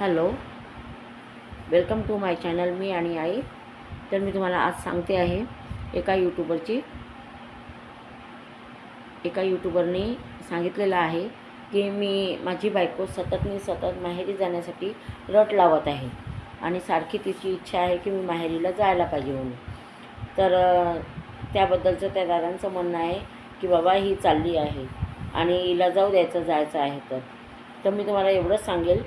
Hello. Welcome to my channel मी आणि आई. तर मी तुम्हाला आज सांगते आहे एका यूट्यूबरची एका यूट्यूबरने सांगितलेलं आहे की मी माझी बायको सततनी सतत माहेरी जाण्यासाठी रट लावत आहे. आणि सारखी तिची इच्छा आहे की मी माहेरीला जायला पाहिजे म्हणून. तर त्याबद्दलचं त्या दादांचं म्हणणं आहे की बाबा ही चालली आहे आणि हिला जाऊ द्यायचं जायचं आहे तर. तर मी तुम्हाला एवढंच सांगेल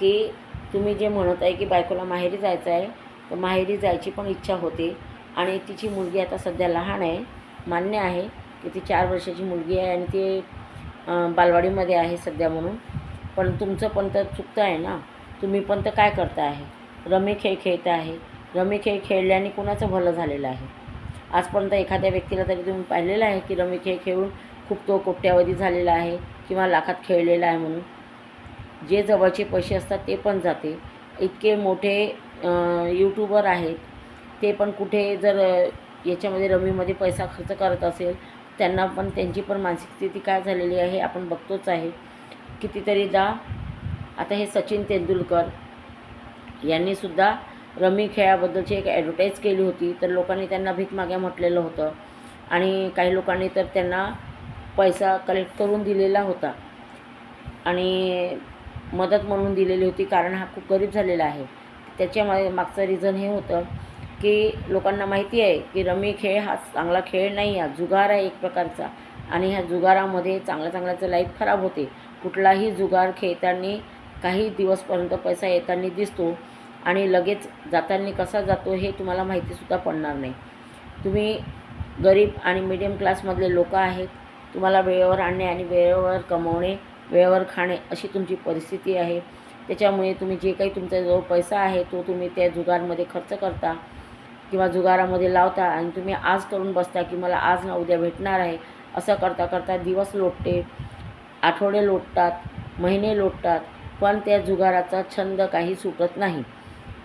की तुम्ही जे म्हणत आहे की बायकोला माहेरी जायचं आहे तर माहेरी जायची पण इच्छा होते. आणि तिची मुलगी आता सध्या लहान आहे. मान्य आहे की ती चार वर्षाची मुलगी आहे आणि ती बालवाडीमध्ये आहे सध्या म्हणून. पण तुमचं पण तर चुकतं आहे ना? तुम्ही पण तर काय करता आहे? रमी खेळ खेळता आहे. रमी खेळ खेळल्याने कुणाचं भलं झालेलं आहे? आजपर्यंत एखाद्या व्यक्तीला तरी तुम्ही पाहिलेलं आहे की रमी खेळ खेळून खूप तो कोट्यावधी झालेला आहे किंवा लाखात खेळलेला आहे म्हणून? जे जवळचे पैसे असतात ते पण जाते. इतके मोठे यूट्यूबर आहेत. ते पण कुठे जर याच्यामध्ये रमीमध्ये पैसा खर्च करत असेल त्यांना पण त्यांची पण मानसिक स्थिती काय झालेली आहे आपण बघतोच आहे. कितीतरीदा आता हे सचिन तेंडुलकर यांनीसुद्धा रमी खेळाबद्दलची एक ॲडव्हर्टाईज केली होती तर लोकांनी त्यांना भीक मागे म्हटलेलं होतं. आणि काही लोकांनी तर त्यांना पैसा कलेक्ट करून दिलेला होता. आणि मदत म्हणून दिलेली होती कारण हा खूप गरीब झालेला आहे. त्याच्या मागचं रिझन हे होतं की लोकांना माहिती आहे की रमी खेळ हा चांगला खेळ नाही हा जुगार आहे एक प्रकारचा. आणि ह्या जुगारामध्ये चांगल्या चांगल्याचं लाईफ खराब होते. कुठलाही जुगार खेळताना काही दिवसपर्यंत पैसा येताना दिसतो आणि लगेच जाताना कसा जातो हे तुम्हाला माहितीसुद्धा पडणार नाही. तुम्ही गरीब आणि मिडियम क्लासमधले लोक आहेत. तुम्हाला वेळेवर आणणे आणि वेळेवर कमवणे वेळेवर खाणे अशी तुमची परिस्थिती आहे. त्याच्यामुळे तुम्ही जे काही तुमच्याजवळ पैसा आहे तो तुम्ही त्या जुगारमध्ये खर्च करता किंवा जुगारामध्ये लावता आणि तुम्ही आज करून बसता की मला आज ना उद्या भेटणार आहे असं करता करता दिवस लोटते आठवडे लोटतात महिने लोटतात पण त्या जुगाराचा छंद काही सुटत नाही.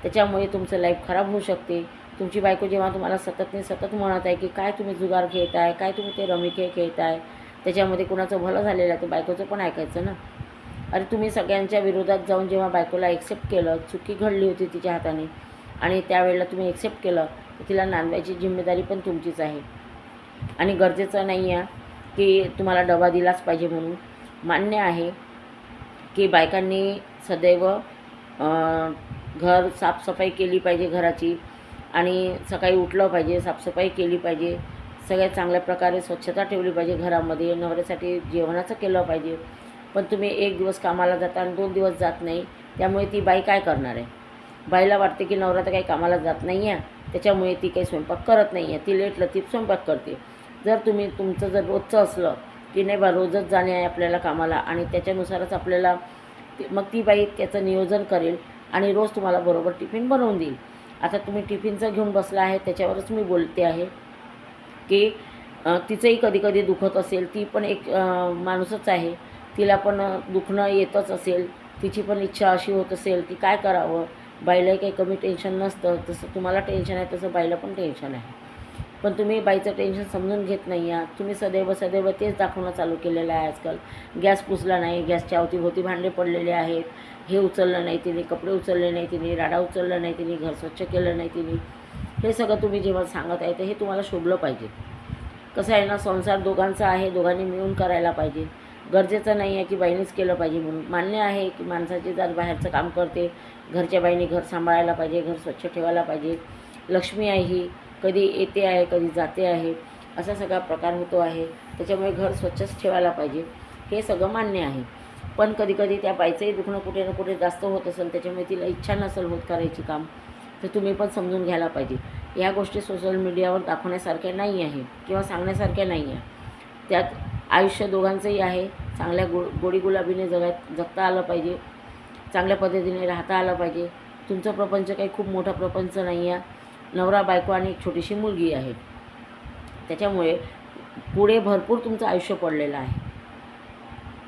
त्याच्यामुळे तुमचं लाईफ खराब होऊ शकते. तुमची बायको जेव्हा तुम्हाला सततने सतत म्हणत आहे की काय तुम्ही जुगार खेळताय? काय तुम्ही ते रमी खेळ खेळताय? त्याच्यामध्ये कुणाचं भलं झालेलं आहे तर बायकोचं पण ऐकायचं ना. अरे तुम्ही सगळ्यांच्या विरोधात जाऊन जेव्हा बायकोला एक्सेप्ट केलं चुकी घडली होती तिच्या हाताने आणि त्यावेळेला तुम्ही एक्सेप्ट केलं तर तिला नांदवायची जिम्मेदारी पण तुमचीच आहे. आणि गरजेचं नाही आहे की तुम्हाला डबा दिलाच पाहिजे म्हणून. मान्य आहे की बायकांनी सदैव घर साफसफाई केली पाहिजे घराची आणि सकाळी उठलं पाहिजे साफसफाई केली पाहिजे सगळ्यात चांगल्या प्रकारे स्वच्छता ठेवली पाहिजे घरामध्ये नवऱ्यासाठी जेवणाचं केलं पाहिजे. पण तुम्ही एक दिवस कामाला जाता आणि दोन दिवस जात नाही त्यामुळे ती बाई काय करणार आहे? बाईला वाटते की नवरा तर काही कामाला जात नाही आहे त्याच्यामुळे ती काही स्वयंपाक करत नाही आहे ती लेट लतीफ स्वयंपाक करते. जर तुम्ही तुमचं जर रोजचं असलं की नाही बा रोजच जाणे आहे आपल्याला कामाला आणि त्याच्यानुसारच आपल्याला ती- मग ती बाई त्याचं नियोजन करेल आणि रोज तुम्हाला बरोबर टिफिन बनवून देईल. आता तुम्ही टिफिनचं घेऊन बसला आहे त्याच्यावरच मी बोलते आहे. की तिचंही कधी कधी दुखत असेल ती पण एक माणूसच आहे. तिला पण दुखणं येतच असेल. तिची पण इच्छा अशी होत असेल की काय करावं? बाईलाही काही कमी टेन्शन नसतं. तसं तुम्हाला टेन्शन आहे तसं बाईला पण टेन्शन आहे. पण तुम्ही बाईचं टेन्शन समजून घेत नाही आहात. तुम्ही सदैव सदैव तेच दाखवणं चालू केलेलं आहे आजकाल. गॅस पुसला नाही गॅसच्या अवतीभोवती भांडे पडलेले आहेत. हे उचललं नाही तिने कपडे उचलले नाही तिने राडा उचलला नाही तिने घर स्वच्छ केलं नाही तिने. हे सगळं तुम्ही जेव्हा सांगत आहे तर हे तुम्हाला शोभलं पाहिजे. कसं आहे ना संसार दोघांचा आहे दोघांनी मिळून करायला पाहिजे. गरजेचं नाही आहे की बाईनेच केलं पाहिजे म्हणून. मान्य आहे की माणसाची जात बाहेरचं काम करते. घरच्या बाईने घर सांभाळायला पाहिजे घर स्वच्छ ठेवायला पाहिजे. लक्ष्मी आहे ही कधी येते आहे कधी जाते आहे. असा सगळा प्रकार होतो आहे. त्याच्यामुळे घर स्वच्छच ठेवायला पाहिजे. हे सगळं मान्य आहे. पण कधी कधी त्या बाईचंही दुखणं कुठे ना कुठे जास्त होत असेल त्याच्यामुळे तिला इच्छा नसेल होत करायची काम. तर तुम्ही पण समजून घ्यायला पाहिजे. या गोष्टी सोशल मीडियावर दाखवण्यासारख्या नाही आहे किंवा सांगण्यासारख्या नाही आहे त्यात आयुष्य दोघांचंही आहे. चांगल्या गो गोडी गुलाबीने जगात जगता आलं पाहिजे. चांगल्या पद्धतीने राहता आलं पाहिजे. तुमचं प्रपंच काही खूप मोठा प्रपंच नाही आहे. नवरा बायको आणि एक छोटीशी मुलगी आहे. त्याच्यामुळे पुढे भरपूर तुमचं आयुष्य पडलेलं आहे.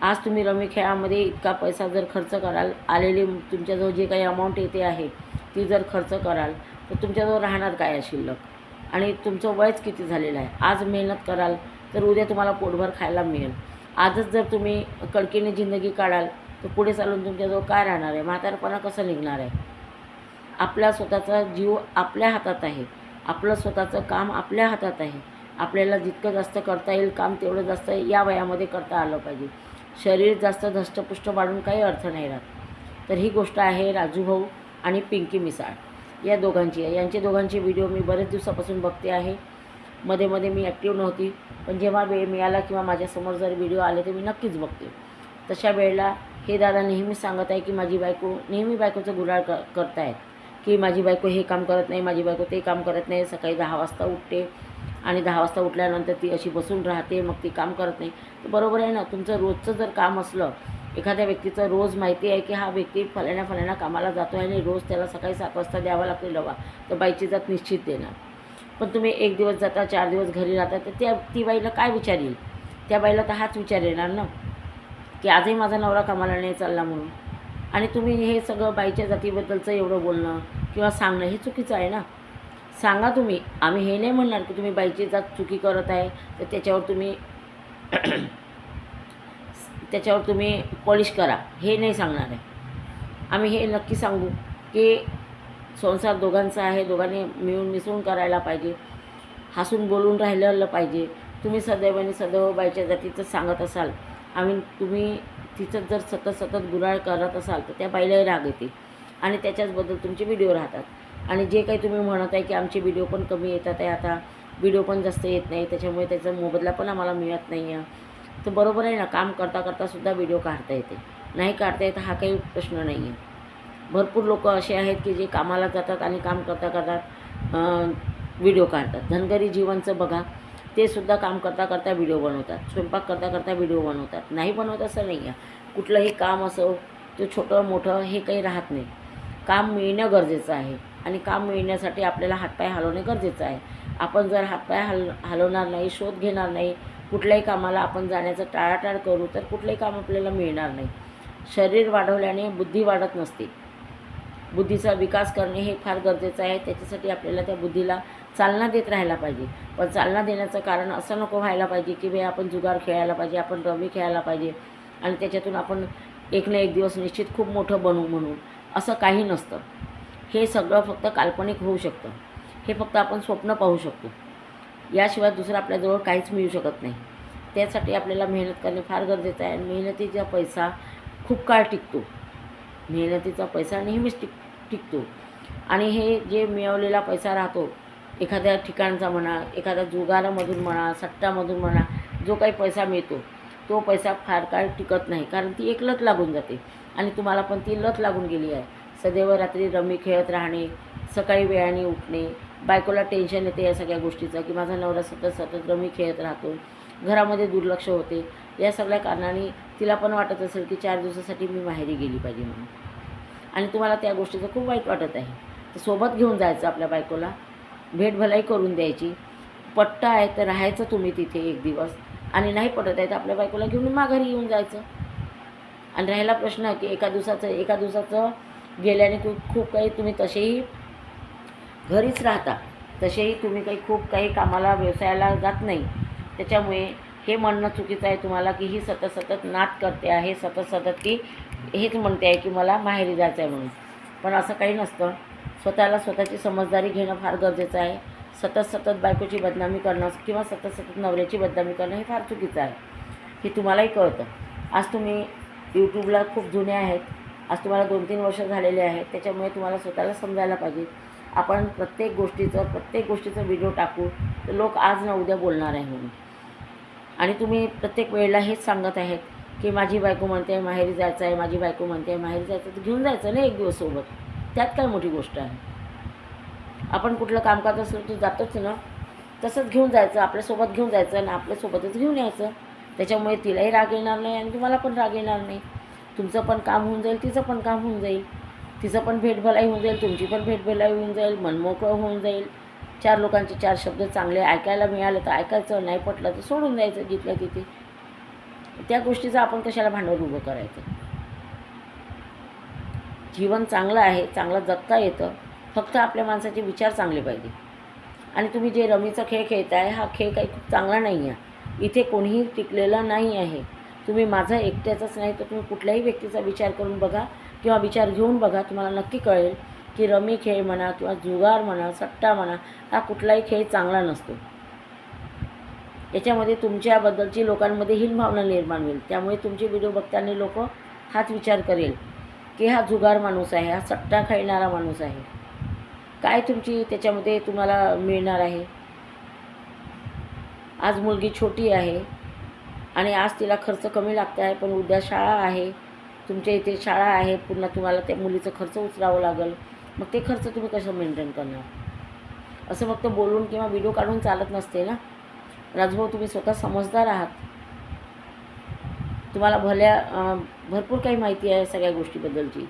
आज तुम्ही रमी खेळामध्ये इतका पैसा जर खर्च कराल आलेली तुमच्याजवळ जे काही अमाऊंट येते आहे ती जर खर्च कराल तर तुमच्याजवळ राहणार काय शिल्लक आणि तुमचं वयच किती झालेलं आहे? आज मेहनत कराल तर उद्या तुम्हाला पोटभर खायला मिळेल. आजच जर तुम्ही कडकीने जिंदगी काढाल तर पुढे चालून तुमच्याजवळ काय राहणार आहे? म्हातारपणा कसं निघणार आहे? आपला स्वतःचा जीव आपल्या हातात आहे. आपलं स्वतःचं काम आपल्या हातात आहे. आपल्याला जितकं जास्त करता येईल काम तेवढं जास्त या वयामध्ये करता आलं पाहिजे. शरीर जास्त धष्टपुष्ट वाढून काही अर्थ नाही राहत. तर ही गोष्ट आहे राजूभाऊ. आणि पिंकी मिसाळ या दोघांची आहे. यांचे दोघांचे व्हिडिओ मी बरेच दिवसापासून बघते आहे. मध्ये मध्ये मी ॲक्टिव्ह नव्हती पण जेव्हा वेळ मिळाला किंवा माझ्यासमोर जर व्हिडिओ आले तर मी नक्कीच बघते. तशा वेळेला हे दादा नेहमी सांगत आहे की माझी बायको नेहमी बायकोचं गुराळ क करतायत. की माझी बायको हे काम करत नाही माझी बायको ते काम करत नाही सकाळी दहा वाजता उठते आणि दहा वाजता उठल्यानंतर ती अशी बसून राहते मग ती काम करत नाही. तर बरोबर आहे ना तुमचं रोजचं जर काम असलं एखाद्या व्यक्तीचं रोज माहिती आहे की हा व्यक्ती फलाण्या फलाण्या कामाला जातो आहे आणि रोज त्याला सकाळी सात वाजता द्यावा लागतो डबा तर बाईची जात निश्चित देणार. पण तुम्ही एक दिवस जाता चार दिवस घरी राहता तर त्या ती बाईला काय विचारील त्या बाईला तर हाच विचार येणार ना? की आजही माझा नवरा कामाला नाही चालला म्हणून. आणि तुम्ही हे सगळं बाईच्या जातीबद्दलचं एवढं बोलणं किंवा सांगणं हे चुकीचं आहे ना? सांगा तुम्ही. आम्ही हे नाही म्हणणार की तुम्ही बाईची जात चुकी करत आहे तर त्याच्यावर तुम्ही त्याच्यावर तुम्ही पॉलिश करा. हे नाही सांगणार आहे. आम्ही हे नक्की सांगू की संसार दोघांचा आहे. दोघांनी मिळून मिसळून करायला पाहिजे. हसून बोलून राहिलेलं पाहिजे. तुम्ही सदैवाने सदैव बाईच्या जातीचं सांगत असाल. आम्ही तुम्ही तिचं जर सतत सतत गुराळ करत असाल तर त्या बाईलाही राग येते. आणि त्याच्याचबद्दल तुमचे व्हिडिओ राहतात. आणि जे काही तुम्ही म्हणत आहे की आमचे व्हिडिओ पण कमी येतात आहे आता. व्हिडिओ पण जास्त येत नाही. त्याच्यामुळे त्याचा मोबदला पण आम्हाला मिळत नाही आहे तर बरोबर आहे ना काम करता करता सुद्धा व्हिडिओ काढता येते. नाही काढता येतं हा काही प्रश्न नाही आहे भरपूर लोक असे आहेत की जे कामाला जातात आणि काम करता करता व्हिडिओ काढतात. धनगरी जीवनचं बघा ते सुद्धा काम करता करता व्हिडिओ बनवतात. स्वयंपाक करता करता व्हिडिओ बनवतात. नाही बनवत असं नाही आहे कुठलंही काम असो ते छोटं मोठं हे काही राहत नाही. काम मिळणं गरजेचं आहे. आणि काम मिळण्यासाठी आपल्याला हातपाय हलवणे गरजेचं आहे. आपण जर हातपाय हल हलवणार नाही शोध घेणार नाही कुठल्याही कामाला आपण जाण्याचं टाळाटाळ करू तर कुठलंही काम आपल्याला मिळणार नाही. शरीर वाढवल्याने बुद्धी वाढत नसते. बुद्धीचा विकास करणे हे फार गरजेचं आहे. त्याच्यासाठी आपल्याला त्या बुद्धीला चालना देत राहायला पाहिजे. पण चालना देण्याचं कारण असं नको व्हायला पाहिजे की बाई आपण जुगार खेळायला पाहिजे आपण रमी खेळायला पाहिजे आणि त्याच्यातून आपण एक ना एक दिवस निश्चित खूप मोठं बनू म्हणून. असं काही नसतं. हे सगळं फक्त काल्पनिक होऊ शकतं. हे फक्त आपण स्वप्न पाहू शकतो. याशिवाय दुसरं आपल्याजवळ काहीच मिळू शकत नाही. त्यासाठी आपल्याला मेहनत करणे फार गरजेचं आहे आणि मेहनतीचा पैसा खूप काळ टिकतो. मेहनतीचा पैसा नेहमीच टिक टिकतो. आणि हे जे मिळवलेला पैसा राहतो एखाद्या ठिकाणचा म्हणा एखाद्या जुगारामधून म्हणा सट्टामधून म्हणा जो काही पैसा मिळतो तो पैसा फार काळ टिकत नाही. कारण ती एक लत लागून जाते. आणि तुम्हाला पण ती लत लागून गेली आहे. सदैव रात्री रमी खेळत राहणे सकाळी वेळाने उठणे बायकोला टेन्शन येते या सगळ्या गोष्टीचं की माझा नवरा सतत सतत रमी खेळत राहतो घरामध्ये दुर्लक्ष होते या सगळ्या कारणाने तिला पण वाटत असेल की चार दिवसासाठी मी माहेरी गेली पाहिजे म्हणून. आणि तुम्हाला त्या गोष्टीचं खूप वाईट वाटत आहे. तर सोबत घेऊन जायचं आपल्या बायकोला. भेट भलाई करून द्यायची. पट्टा आहे तर राहायचं तुम्ही तिथे एक दिवस. आणि नाही पटत आहे तर आपल्या बायकोला घेऊन माघारी येऊन जायचं. आणि राहिला प्रश्न की एका दिवसाचं एका दिवसाचं गेल्याने खूप खूप काही तुम्ही तसेही घरीच राहता. तसेही तुम्ही काही खूप काही कामाला व्यवसायाला जात नाही. त्याच्यामुळे हे म्हणणं चुकीचं आहे तुम्हाला की ही सतत सतत नात करते आहे सतत सतत ती हेच म्हणते आहे की मला माहेरी जायचं आहे म्हणून. पण असं काही नसतं. स्वतःला स्वतःची समजदारी घेणं फार गरजेचं आहे. सतत सतत बायकोची बदनामी करणं किंवा सतत सतत नवऱ्याची बदनामी करणं हे फार चुकीचं आहे. हे तुम्हालाही कळतं. आज तुम्ही यूट्यूबला खूप जुने आहेत. आज तुम्हाला दोन तीन वर्ष झालेले आहेत. त्याच्यामुळे तुम्हाला स्वतःला समजायला पाहिजे. आपण प्रत्येक गोष्टीचं प्रत्येक गोष्टीचं व्हिडिओ टाकू तर लोक आज ना उद्या बोलणार आहे म्हणून. आणि तुम्ही प्रत्येक वेळेला हेच सांगत आहेत की माझी बायको म्हणते माहेरी जायचं आहे माझी बायको म्हणते माहेरी जायचं तर घेऊन जायचं ना एक दिवस सोबत. त्यात काय मोठी गोष्ट आहे? आपण कुठलं काम करत तर जातोच ना. तसंच घेऊन जायचं आपल्यासोबत घेऊन जायचं आणि आपल्यासोबतच घेऊन यायचं. त्याच्यामुळे तिलाही राग येणार नाही आणि तुम्हाला पण राग येणार नाही. तुमचं पण काम होऊन जाईल तिचं पण काम होऊन जाईल. तिचं पण भेटभलाई होऊन जाईल तुमची पण भेटभलाई होऊन जाईल मनमोकळं होऊन जाईल. चार लोकांचे चार शब्द चांगले ऐकायला मिळाले तर ऐकायचं नाही पटलं तर सोडून द्यायचं जिथल्या तिथे. त्या गोष्टीचं आपण कशाला भांडवल उभं करायचं? जीवन चांगलं आहे चांगलं जगता येतं. फक्त आपल्या माणसाचे विचार चांगले पाहिजे. आणि तुम्ही जे रमीचा खेळ खेळताय हा खेळ काही खूप चांगला नाही आहे इथे कोणीही टिकलेला नाही आहे. तुम्ही माझा एकट्याचाच नाही तर तुम्ही कुठल्याही व्यक्तीचा विचार करून बघा किंवा विचार घेऊन बघा तुम्हाला नक्की कळेल की रमी खेळ म्हणा किंवा जुगार म्हणा सट्टा म्हणा हा कुठलाही खेळ चांगला नसतो. याच्यामध्ये तुमच्याबद्दलची लोकांमध्ये हीन भावना निर्माण होईल. त्यामुळे तुमचे व्हिडिओ बघताना लोक हाच विचार करेल की हा जुगार माणूस आहे हा सट्टा खेळणारा माणूस आहे. काय तुमची त्याच्यामध्ये तुम्हाला मिळणार आहे? आज मुलगी छोटी आहे. आणि आज तिला खर्च कमी लागत आहे पण उद्या शाळा आहे. तुमच्या इथे शाळा आहे पुन्हा तुम्हाला त्या मुलीचं खर्च उचलावं लागेल. मग ते खर्च तुम्ही कसं मेंटेन करणार? असं फक्त बोलून किंवा व्हिडिओ काढून चालत नसते ना? राजभाऊ तुम्ही स्वतः समजदार आहात. तुम्हाला भल्या भरपूर काही माहिती आहे सगळ्या गोष्टीबद्दलची.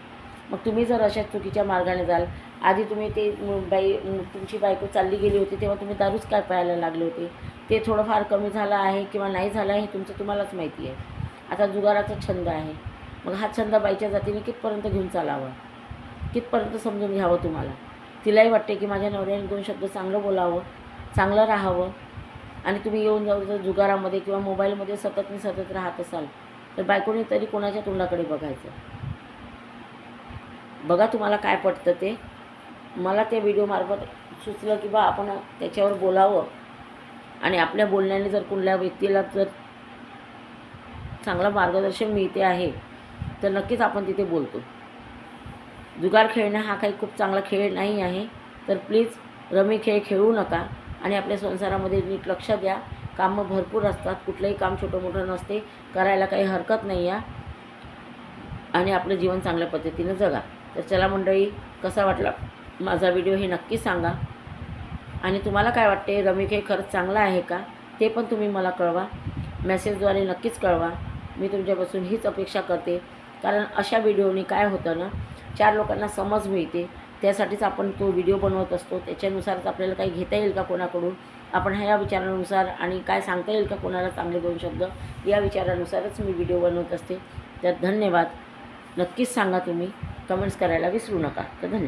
मग तुम्ही जर अशा चुकीच्या मार्गाने जाल आधी तुम्ही ते बाई तुमची बायको चालली गेली होती तेव्हा तुम्ही दारूच काय प्यायला लागले होते? ते थोडंफार कमी झालं आहे किंवा नाही झालं आहे हे तुमचं तुम्हालाच माहिती आहे. आता जुगाराचा छंद आहे. मग हा छंद बाईच्या जातीने कितपर्यंत घेऊन चालावा? कितपर्यंत समजून घ्यावं तुम्हाला? तिलाही वाटते की माझ्या नवऱ्याने दोन शब्द चांगलं बोलावं चांगलं राहावं आणि तुम्ही येऊन जाऊ जर जुगारामध्ये किंवा मोबाईलमध्ये सतत मी सतत राहत असाल तर बायकोने तरी कोणाच्या तोंडाकडे बघायचं? बघा तुम्हाला काय पटतं ते. मला त्या व्हिडिओमार्फत सुचलं की बा आपण त्याच्यावर बोलावं. आणि आपल्या बोलण्याने जर कुठल्या व्यक्तीला जर चांगलं मार्गदर्शन मिळते आहे तर नक्कीच आपण तिथे बोलतो. जुगार खेळणं हा काही खूप चांगला खेळ नाही आहे तर प्लीज रमी खेळ खेळू नका आणि आपल्या संसारामध्ये नीट लक्ष द्या. कामं भरपूर असतात कुठलंही काम छोटं मोठं नसते करायला काही हरकत नाही आहे. आणि आपलं जीवन चांगल्या पद्धतीनं जगा. तर चला मंडळी कसा वाटला माझा व्हिडिओ हे नक्की सांगा. आणि तुम्हाला काय वाटते रमी हे खरंच चांगला आहे का? ते पण तुम्ही मला कळवा. मेसेजद्वारे नक्कीच कळवा. मी तुमच्यापासून हीच अपेक्षा करते. कारण अशा व्हिडिओने काय होतं ना चार लोकांना समज मिळते. त्यासाठीच आपण तो व्हिडिओ बनवत असतो. त्याच्यानुसारच आपल्याला काही घेता येईल का कोणाकडून? आपण ह्या विचारानुसार आणि काय सांगता येईल का कोणाला चांगले दोन शब्द? या विचारानुसारच मी व्हिडिओ बनवत असते. तर धन्यवाद. नक्कीच सांगा तुम्ही. कमेंट्स करायला विसरू नका. तर धन्यवाद.